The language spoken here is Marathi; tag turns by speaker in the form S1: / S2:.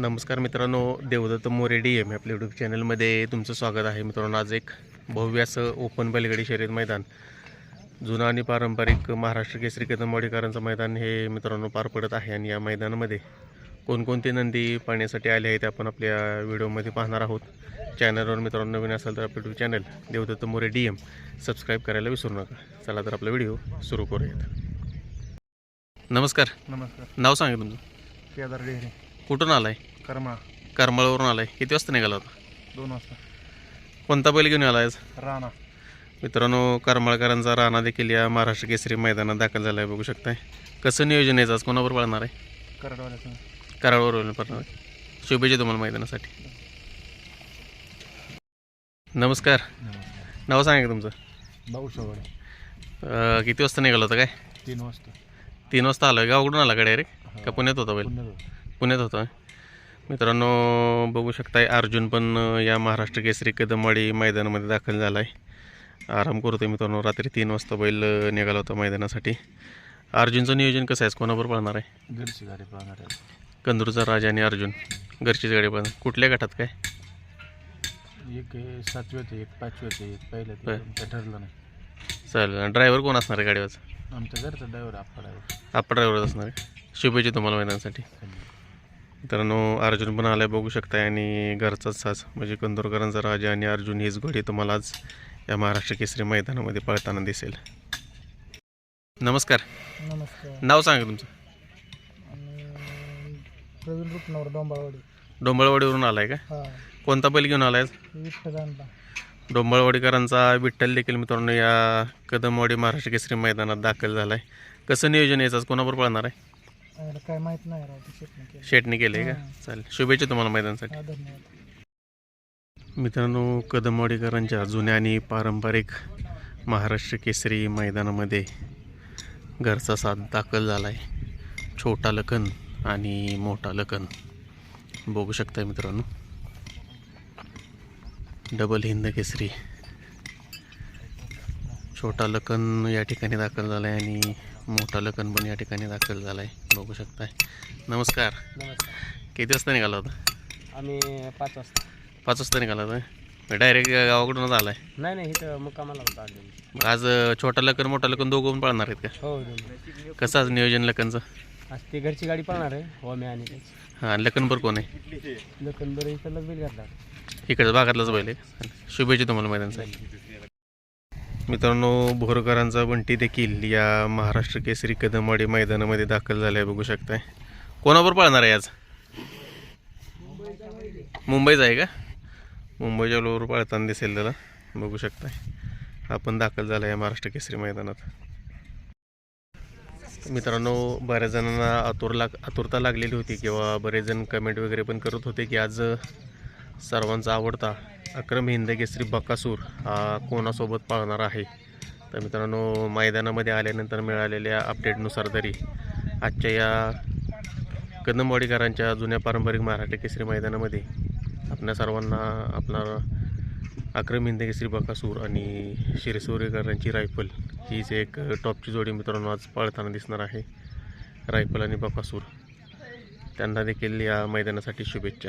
S1: नमस्कार मित्रांनो देवदत्त मोरे डी एम आपल्या यूट्यूब चॅनलमध्ये तुमचं स्वागत आहे. मित्रांनो आज एक भव्य असं ओपन बैलगाडी शर्यत मैदान जुनं आणि पारंपरिक महाराष्ट्र केसरी कदमवाडीकरांचं मैदान हे मित्रांनो पार पडत आहे. आणि या मैदानामध्ये कोणकोणते नंदी पाहण्यासाठी आले आहेत आपण आपल्या व्हिडिओमध्ये पाहणार आहोत. चॅनलवर मित्रांनो नवीन असाल तर आपलं YouTube channel Devdatt More D M subscribe करायला विसरू नका. चला तर आपला व्हिडिओ सुरू करूयात. नमस्कार.
S2: नमस्कार.
S1: नाव सांगा तुमचं.
S2: केदार डेहरे.
S1: कुठून आलाय?
S2: कर्मा
S1: करमाळवरून आलाय. किती वाजता निघाला होता?
S2: दोन वाजता.
S1: कोणता बैल घेऊन आलाय?
S2: राणा.
S1: मित्रांनो करमाळकरांचा राणा देखील या महाराष्ट्र केसरी मैदानात दाखल झाला आहे बघू शकताय. कसं नियोजन यायचं आज? कोणावर पळणार आहे?
S2: कराडवाल्याचं.
S1: कराडवर पळणार आहे. शुभेच्छा तुम्हाला मैदानासाठी. नमस्कार. नाव सांगा का तुमचं.
S2: भाऊ सवडे
S1: अं, किती वाजता निघाला होता काय?
S2: तीन वाजता.
S1: तीन वाजता आलं गावाकडून आला गाडी रे का पुण्यात होता बैल?
S2: पुण्यात
S1: होता. मित्रांनो बघू शकताय अर्जुन पण या महाराष्ट्र केसरी कदमवाडी मैदानामध्ये दाखल झाला आहे आराम करतोय मित्रांनो रात्री तीन वाजता बैल निघाला होता मैदानासाठी. अर्जुनचं नियोजन कसं आहे? कोणावर पळणार आहे?
S2: घरची गाडी पाहणार आहे.
S1: कंदूरचा राजा आणि अर्जुन. घरचीच गाडी पळणार. कुठल्या गटात काय?
S2: एक सातवी होते एक पाचवी होते एक पहिल्या
S1: बर.
S2: ते ठरलं नाही.
S1: चालेल. ड्रायव्हर कोण असणार आहे गाडीवर
S2: आमच्या घरचा ड्रायव्हर आपला ड्रायव्हर.
S1: आपण ड्रायव्हर असणार आहे. शुभेच्छा तुम्हाला मैदानासाठी. मित्रांनो अर्जुन पण आलाय बघू शकताय आणि घरचाच साज म्हणजे कंदोरकरांचा राजा आणि अर्जुन हीच घोडी तुम्हाला आज या महाराष्ट्र केसरी मैदानामध्ये पळताना दिसेल. नमस्कार.
S2: नमस्कार.
S1: नाव सांगा तुमचं.
S2: प्रवीण रुपनवर डोंबाळवाडी.
S1: डोंबळवाडीवरून आलाय का?
S2: हा.
S1: कोणता बैल घेऊन आलाय?
S2: विठ्ठल आणला
S1: डोंबळवाडीकरांचा विठ्ठल देखील मित्रांनो या कदमवाडी महाराष्ट्र केसरी मैदानात दाखल झाला आहे कसं नियोजन यायचं आज कोणाबरोबर पळणार आहे?
S2: काय माहीत नाही राव ते शेतने केलं
S1: शेटने केले का? चालेल. शुभेच्छा तुम्हाला मैदानासाठी.
S2: हा धन्यवाद.
S1: मित्रांनो कदमवाडीकरांच्या जुन्या आणि पारंपरिक महाराष्ट्र केसरी मैदानामध्ये घरचा साथ दाखल झाला आहे छोटा लखन आणि मोठा लखन. बघू शकताय मित्रांनो. डबल हिंद केसरी. छोटा लखन या ठिकाणी दाखल झाला आहे आणि मोठा लखन पण या ठिकाणी दाखल झाला आहे बघू शकताय. नमस्कार.
S2: नमस्कार.
S1: किती वाजता निघाला होता?
S2: आम्ही पाच वाजता.
S1: पाच वाजता निघाला होता डायरेक्ट गावाकडूनच आलाय.
S2: नाही नाही इथं मुक्कामाला होता
S1: आज छोटा लखन मोठा लखन दोघं पण पळणार आहेत का?
S2: हो
S1: कसं आज नियोजन लखनचं?
S2: आज ते घरची गाडी पळणार आहे हो मी आणि
S1: हां लखनभर कोण आहे?
S2: लखन बरं इथं बैल घातला
S1: इकडे भागातलाच बैल आहे. शुभेच्छा तुम्हाला मैदानासाठी मित्रांनो भोरकरांचा बंटी देखील या महाराष्ट्र केसरी कदमवाडी मैदानामध्ये दाखल झाला आहे बघू शकताय. कोणावर पळणार आहे आज? मुंबईचा आहे का? मुंबईच्या लोवर पळताना दिसेल त्याला. बघू शकताय. आपण दाखल झाला आहे महाराष्ट्र केसरी मैदानात. मित्रांनो बऱ्याच जणांना आतुर लाग आतुरता लागलेली होती किंवा बरेच जण कमेंट वगैरे पण करत होते की आज सर्वांचा आवडता अक्रम हिंदकेसरी बकासूर हा कोणासोबत पाळणार आहे? तर मित्रांनो मैदानामध्ये आल्यानंतर मिळालेल्या अपडेटनुसार तरी आजच्या या कदमवाडीकरांच्या जुन्या पारंपरिक मराठी केसरी मैदानामध्ये आपल्या सर्वांना आपला अक्रम हिंदकेसरी बकासूर आणि शिरसोरेकरांची रायफल हीच एक टॉपची जोडी मित्रांनो आज पळताना दिसणार आहे. रायफल आणि बकासूर. त्यांना देखील या मैदानासाठी शुभेच्छा.